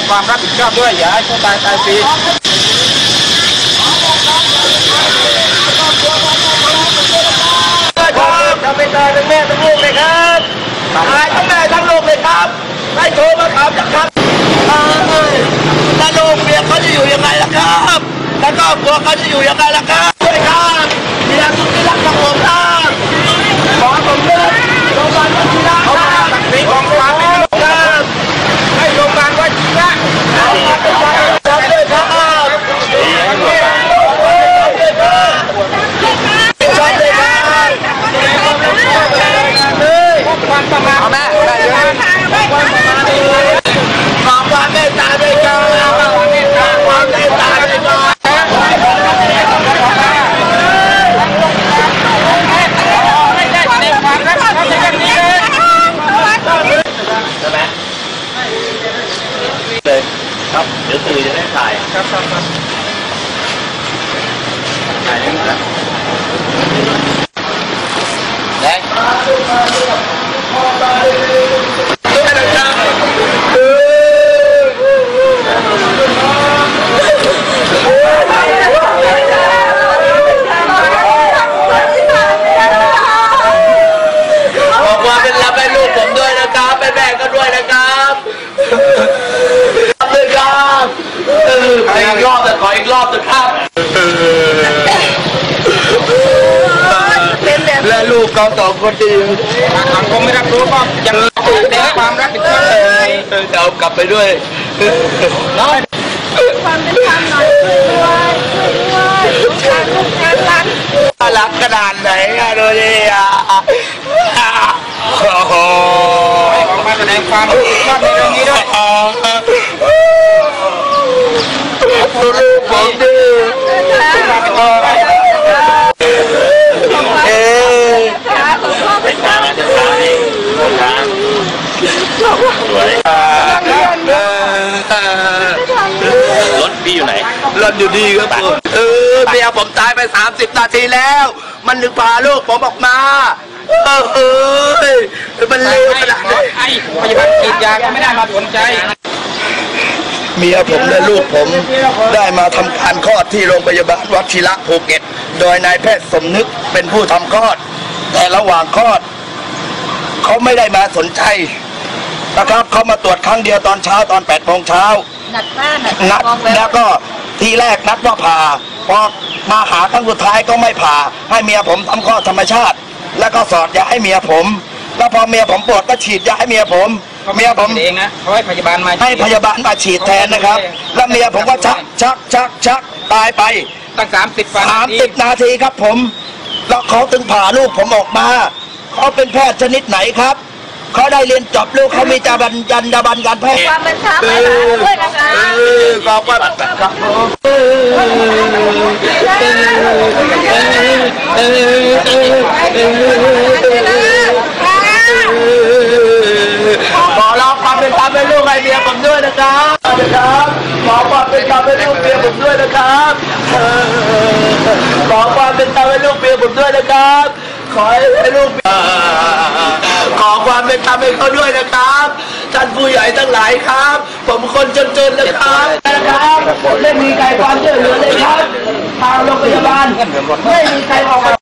งความรับผิดชอบด้วยอย่าให้ผู้ตายตายฟรีครับทำเป็นตายเป็นแม่เป็นลูกเลยครับตายทั้งแม่ทั้งลูกเลยครับให้โทรมาถามจากครับเอ้ยแล้วลูกเมียเขาจะอยู่ยังไงล่ะครับ แล้วก็ครัวเขาจะอยู่ยังไงล่ะครับด้วยครับเมียสุดที่รักของผมรับขอผมเลิกโรงพยาบาลวัชิระครับ มีของกลางไม่รู้ ครับ ให้โรงพยาบาลวัชิระ ขอความเป็นธรรมด้วยครับชอบเลยครับ ความประมาทแม่ ขอความเมตตาด้วยครับขอความเมตตาความเมตตาด้วยครับ ไม่ได้แสดงความรับผิดชอบในเรื่องนี้เลย ใช่ไหมเลย ครับ เดี๋ยวสื่อจะได้ถ่าย ครับครับครับถ่ายได้ไหมแด เขาสองคนดีสังคมไม่รับรู้ก็ยังแสดงความรับผิดชอบเลอยจะเอากลับไปด้วยน้อยความเป็นธรรมหน่อยช่วยด้วยช่วยด้วยลูกชายลูกงานรักรักขนาดไหนอะดูดิอะโอ้โหออกมาแสดงความรับผิดชอบในเรื่องนี้ด้วยดูลูกผมดิเอ๊ะ ขาของพ่อเป็นธรรม สวยรถพี่อยู่ไหน รถอยู่ดีครับผมเออเมียผมตายไป 30 นาทีแล้ว มันถึงพาลูกผมออกมา เออเอ้ยมันเลวขนาดไหนไอ้พยาบาลฉีดยาก็ไม่ได้มาสนใจเมียผมและลูกผมได้มาทำการคลอดที่โรงพยาบาลวชิระภูเก็ต โดยนายแพทย์สมนึกเป็นผู้ทำคลอด แต่ระหว่างคลอด เขาไม่ได้มาสนใจ นะครับเขามาตรวจครั้งเดียวตอนเช้าตอน8โมงเช้าหนักมากหนักนัดมองแล้วก็ทีแรกนัดว่าผ่าพอมาหาครั้งสุดท้ายก็ไม่ผ่า ให้เมียผมทำคลอดธรรมชาติ แล้วก็สอดยาให้เมียผม แล้วพอเมียผมปวดก็ฉีดยาให้เมียผมเมียผมเองนะเขาให้พยาบาลมาให้พยาบาลมาฉีดแทนนะครับ แล้วเมียผมก็ชักชักชักชักตายไปตั้งสามสิบวันสามสิบนาทีครับผม แล้วเขาถึงผ่าลูกผมออกมาเขาเป็นแพทย์ชนิดไหนครับ เขาได้เรียนจบลูกเขามีจาบันยันดาบันการแพทย์ความเป็นธรรมให้หลานด้วยนะคะขอบคุณครับขอร้องความเป็นธรรมให้ลูกให้เมียผมด้วยนะครับนะครับขอความเป็นธรรมให้ลูกเมียผมด้วยนะครับเออขอความเป็นธรรมให้ลูกเมียผมด้วยนะครับ ขอให้ลูก ความเป็นธรรมให้เขาด้วยนะครับ ท่านผู้ใหญ่ทั้งหลายครับ ผมคนจนๆนะครับนะครับไม่มีใครความช่วยเหลือเลยครับ ทางโรงพยาบาลไม่มีใครออกมา